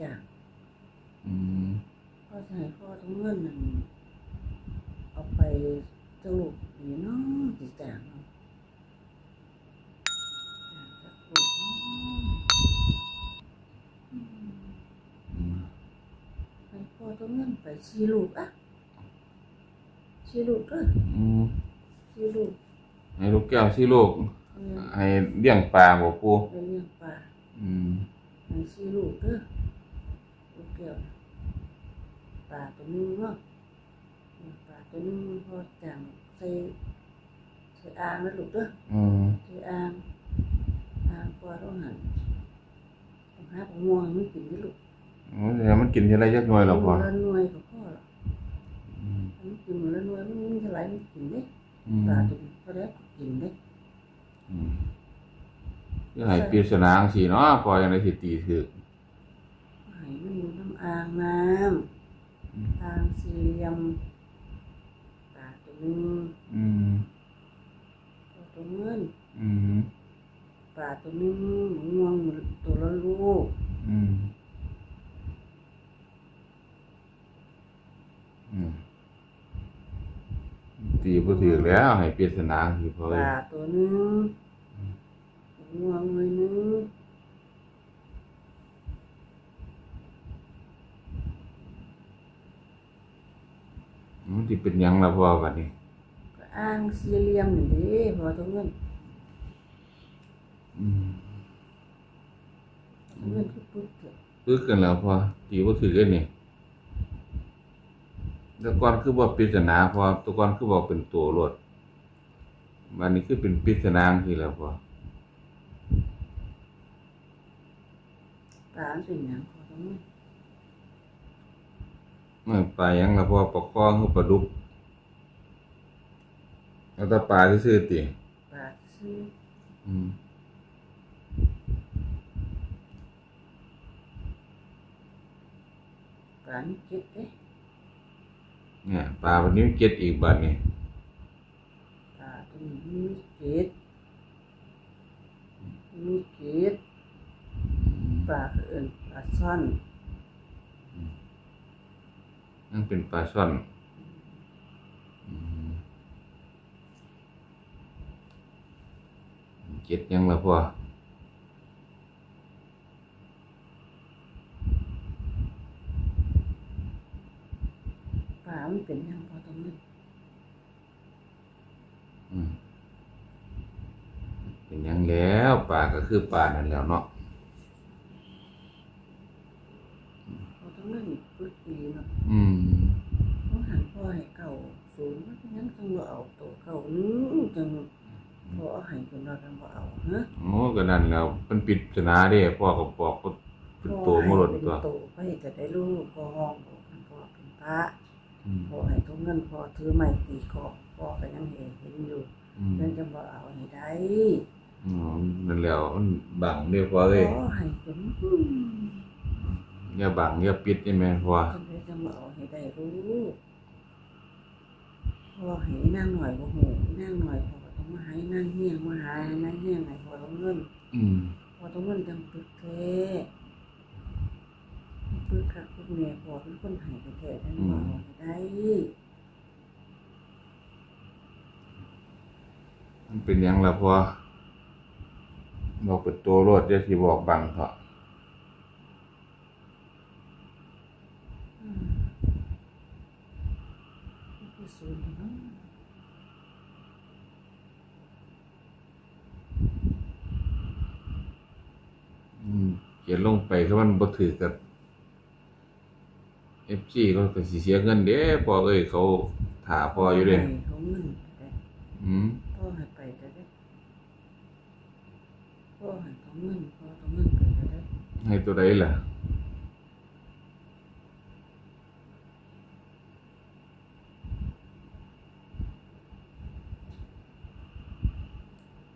จ้างอืมพ่อจะให้พ่อต้องเงินนั่นเอาไปเจ้าลูกนี่เนาะสิจ้างเนาะจ้างสักลูกเนาะอืมอืมให้พ่อต้องเงินไปสี่ลูกอะสี่ลูกเด้ออืมสี่ลูกให้ลูกแก้วสิลูก เอาเงินให้เลี้ยงปลาบ่ปูไปเลี้ยงปลาอืม ให้สี่ลูกเด้อลู กแก้วปลาตัวหนึงเนาะปลาตัวหนึงพ่อจ้างใส่ใส่อ่างนะลูกเด้ออืมที่อ่างอ่างปลาต้องหันต้องหาปลาม่วงให้มันกินนี่ลูกโอ้แต่มันกินทีไรจักหน่วยหรอพ่อมันละหน่วยกับพ่อหรอกอืมมันกินมันละหน่วยมันมีเท่าไหร่มันกินเด้อืมปลาตัวนี้พอแล้วก็กินเด้อืมคือให้ปริศนาจังซี่เนาะพอจังได๋สิตีถึกให้มันอยู่น้ำ อ่างน้อืมำอ่างสี่เหลี่ยมปลาตัวหนึงอืมปลาตัวเงินอืมปลาตัวหนึงหมูม่วงตัวละลูกอืมอืมตีบ่ถึกแล้วให้ปริศนาสิพ่อปเอ้ยลาตัวหนึงหมูม่วงหน่วยหนึง มันสิเป็นหยังล่ะพ่อบัดนี้ก็อ่างสี่เหลี่ยมนี่เด้พอตัวเงินอืมตัวเงินคือปึ๊กเถอะคือกันแล้วพ่อตีบ่ถึกเลยนี่แต่ก่อนคือบ่ปริศนาพอแตัวก่อนคือบอกเป็นตัวรถบัดนี้คือเป็นปริศนาจังซี่แล้วพ่อปลามันเป็นหยังพอตัวเงิน มันปลาหยังล่ะพ่อปลาคอคือปลาดุกแล้วแต่ปลาซื่อๆติปลาซื้ออืมปลานี่เก็บเด้เนี่ยปลาบัดนี้เก็ดอีกบัดนี้ปลาตัวนี้มีเก็ดมีเก็ดปลาคือเอิ้นปลาซ่อน นั่นเป็นปลาช่อนอืมเก็ดหยังล่ะพ่อปลามันเป็นหยังพอตัวเงินอืมเป็นหยังแล้วปลาก็คือปลานั่นแล้วเนาะ พอตัวเงินนี่ปึ๊กดีเนาะ อืม เขาหันพ่อให้เก่าศูนย์มันเป็นหยังจังบ่ เอาตัวเก่านึงจังพอเอาให้จนเราจังบ่เอาฮะโอ้ก็นั่นแล้วมันปริศนาเด้พ่อก็บอกว่าเป็นตัวมรดเป็นตัวโตไปจะได้ลูกพอห้องบอกกันพ่อเป็นพระอืม พอให้ทุกเงินพอถือไม้ตีคอพ่อก็ยังเห็นเห็นอยู่อืมเพิ่นจะบ่เอาให้ได้อ๋อนั่นแล้วมันบังเด้อพ่อเอ้ยขอให้จนอืมอย่าบังอย่าปิดนี่แม่นพ่อจนได้จะบ่เอาให้ได้รู้ พ่อให้นางหน่อยบ่ฮู้นางหน่อยพ่อก็ต้องมาให้นางเฮียงมาหาให้นางเฮียงให้พ่อต้องเงินอืมพ่อต้องเงินจังปึกแท้ปึกคักปึกแม่พ่อเป็นคนให้แท้ๆจังบ่เอาให้ได้มันเป็นหยังล่ะพ่อบอกเป็นตัวรถอย่าสิบอกบังเถอะ อืมนี่คือศูนย์เนาะ อืมเขียนลงไปคือมันบ่ถือกับ FG เขาก็สิเสียเงินเด้พ่อเอ้ยเขาถ่าพ่ออยู่เด้ให้เขาเงินแต่อืมพ่อให้ไปแต่ได้พ่อให้เขาเงินพ่อเขาเงินไปแต่ได้ให้ตัวใดล่ะ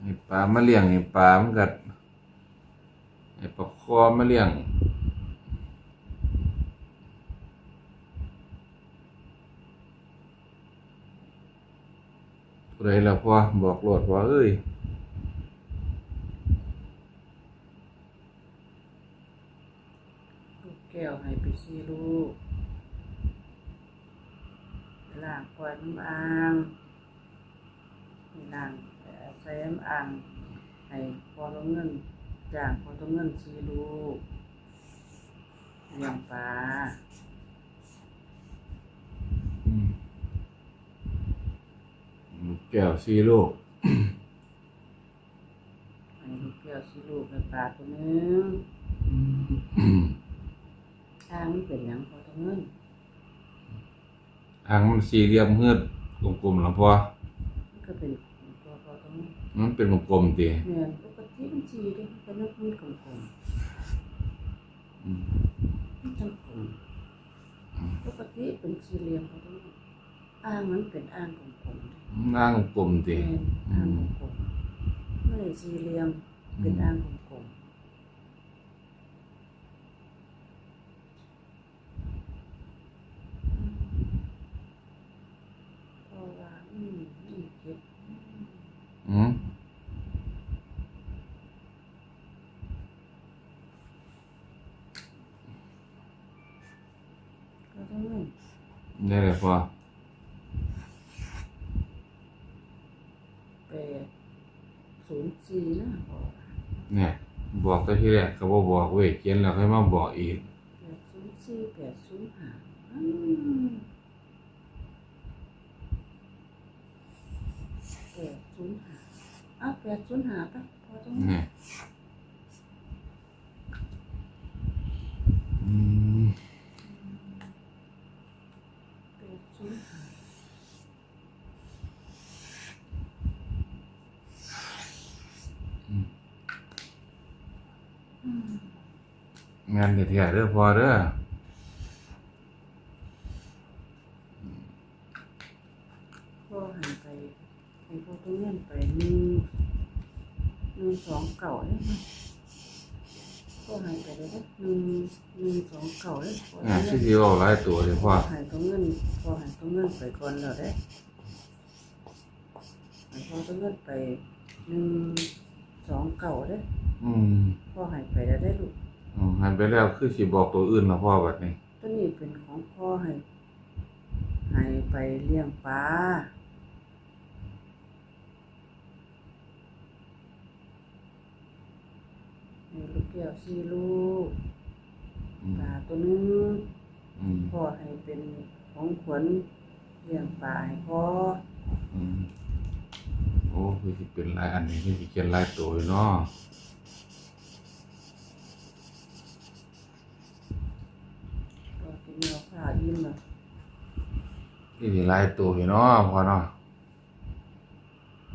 ให้ปลามาเลี้ยงให้ปลามันก็ให้ปลาค อมาเลี้ยงตัวใดล่ะพ่อบอกโลดว่า เอ้ยลูกแก้วให้ไปซีลูกล้างปล่อยน้ำอ่างหลางเอ่อใส่น้ำอ่างให้พอต้องเงิน จ้างพอต้องเงินซีลูกเลี้ยงปลาอืมลูกแก้วสี่ลูกให้ลูกแก้วซีลูกให้ปลาตัวหนึงอืมทางมันเป็นหยังพอต้องเงินอ่างมันสี่เหลี่ยมเฮือดกลมๆแล้วพอมันก็เป็นตัวพอต้องเงินมันเป็นกลมๆติแม่นปก ติมันจีเด้มันก็นึกมันกลมอืมๆมันจังกลมปกติเป็นสี่เหลี่ยมพอต้องเงินอ่างมันเป็นอ่างกลมๆเด้อ่างกลมๆติแม่นอ่างกลมๆไม่ได้สี่เหลี่ยมเป็นอ่างกลมๆเพราะว่าอืมนี่เก็บ อืม ก็ต้องเงินนี่แหละพอแปดศูนย์สี่นะบอกว่าเนี่ยบอกแต่ทีแรกก็บ่บอกเว้ยเขียนแล้วค่อยมาบอกอีกแปดศูนย์สี่แปดศูนย์ห้าอืมแปดศูนย์ห้าอ้าวแปดศูนย์ห้าไปพอต้องนี่อืม แปดศูนย์ห้า งานเถียๆเด้อพอเด้อพ่อหันไปให้พ่อต้องเงินไปหนึ่งหนึ่งสองเก่าเลยพ่อหันไปเลยนะหนึ่งหนึ่งสองเก่าเลยพ่ออ่าต้อที่นสิเว้าหลายตัวเลยพ่อหายต้องเงินพอหายต้องเงินไปก่อนแล้วได้หายพอต้องเงินไปหนึ่งสองเก่าได้ อืมพอหายไปแล้วได้ลูกอ๋อหันไปแล้วคือสิบอกตัวอื่นแล้วพ่อบัดนี้ ตัวนี้เป็นของพ่อให้ใหายไปเลี้ยงปลาให้ลูกแก้วสี่ลูกอืม ปลาตัวหนึงอืมพ่อให้เป็นของขวัญเลี้ยงปลาให้พ่ออืมโอ้คือสิเป็นหลายอันนี้คือสิเขียนหลายตัวอยู่เนาะ พ่อกิน เอาข้าวอิ่มแล้วคือสิหลายตัวอยู่เนาะพ่อเนาะ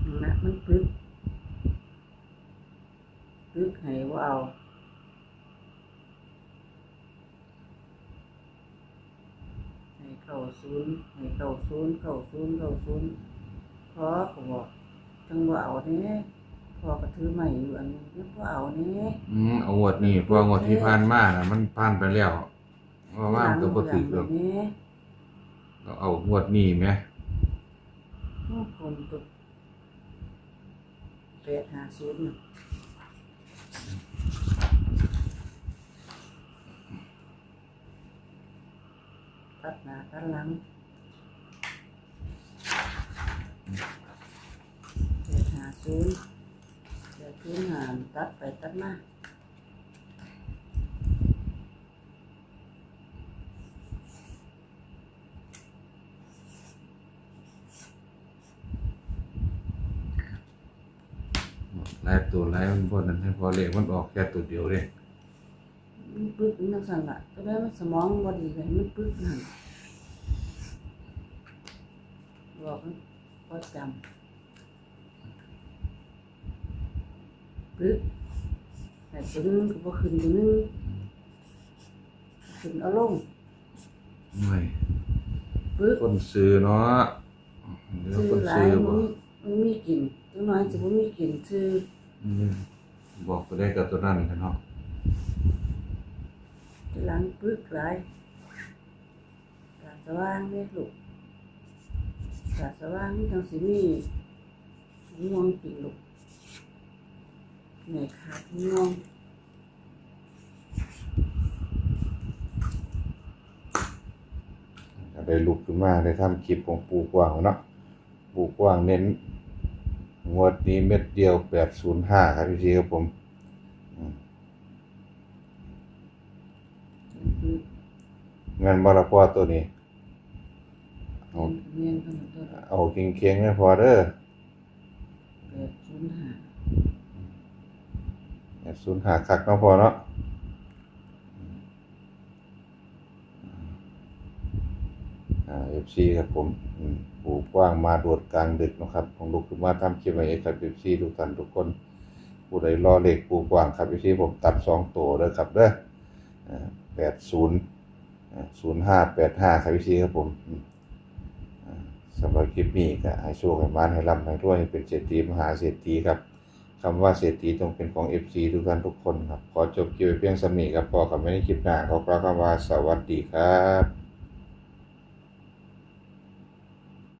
นั่นนะมันปึกปึกให้ว่าเอาให้เข้าศูนย์ให้เข้าศูนย์เข้าศูนย์เข้าศูนย์พอก็บอกจังว่าเอาเนี้พอก็ถือใหม่อยู่อันนึงยังว่าเอาเนี้อืมเอางวดนี้เพราะว่างวดที่ผ่านมาน่ะ มันผ่านไปแล้ว ว่าว่ามก็บ่ถือหรอกนี้ก็เอางวดนี้ไหมคนตกแปดห้าศูนย์ตัดหน้าตัดหลังแปดห้าศูนย์แปดศูนย์ห้าตัดไปตัดมา หลายตัวหลายมันบ่นั้นให้พอเลขมันออกแค่ตัวเดียวเด้มันปึกนั่นสั่นละก็ได้มันสมองบอดีเลยมันปึกนั่นบอกมันก็จำปึกแต่ตัวนึงก็บ่ขึ้นตัวนึงขึ้นเอาลงไม่ปึกคนซื้อเนาะเดี๋ยวซื้อคนหลาซื้ยอมับ่นมีมันมีกลิ่นตัวน้อยจะบ่มีกลิ่นซื้ออืม บอกไปได้กับตัวนั้นกันเนาะหลังปึกไร่ยาสว่างเลยลูกกาสว่างนี่ทางสิมีง่วงปีลูกไหนขาดง่วงได้ลุกขึ้นมาได้ทำคลิปของปูกว้างเนาะปูกว้างเน้น งวดนี้เม็ดเดียว805ครับพี่ทีครับผมอืมคือเงินบรพอตัวนี้ เอาเมียนขนมตัวเอาเคียงๆให้พอเด้อแปดศูนย์ห้าศูนย์หาคักเนาะพอเนาะอ่า FC ครับผม อืม ปูกว้างมาโดดกลางดึกนะครับผมลุกขึ้นมาทำคลิปไว้ครับ FC ทุกท่านทุกคนผู้ใดรอเลขปูกว้างครับ FC ผมตัดสองตัวเด้อครับเด้ออ่า80ศูนย์ห้าแปดห้าครับพี่ซีครับผมอืมอ่าสำหรับคลิปนี้ก็ให้โชคให้มานให้ร่ำให้รวยให้เป็นเศรษฐีมหาเศรษฐีครับคำว่าเศรษฐีต้องเป็นของ FC ทุกท่านทุกคนครับ ขอจบคลิปเพียงสำนีครับพอกับไม่ได้คลิปหน้าขอกล่าวคำว่าสวัสดีครับ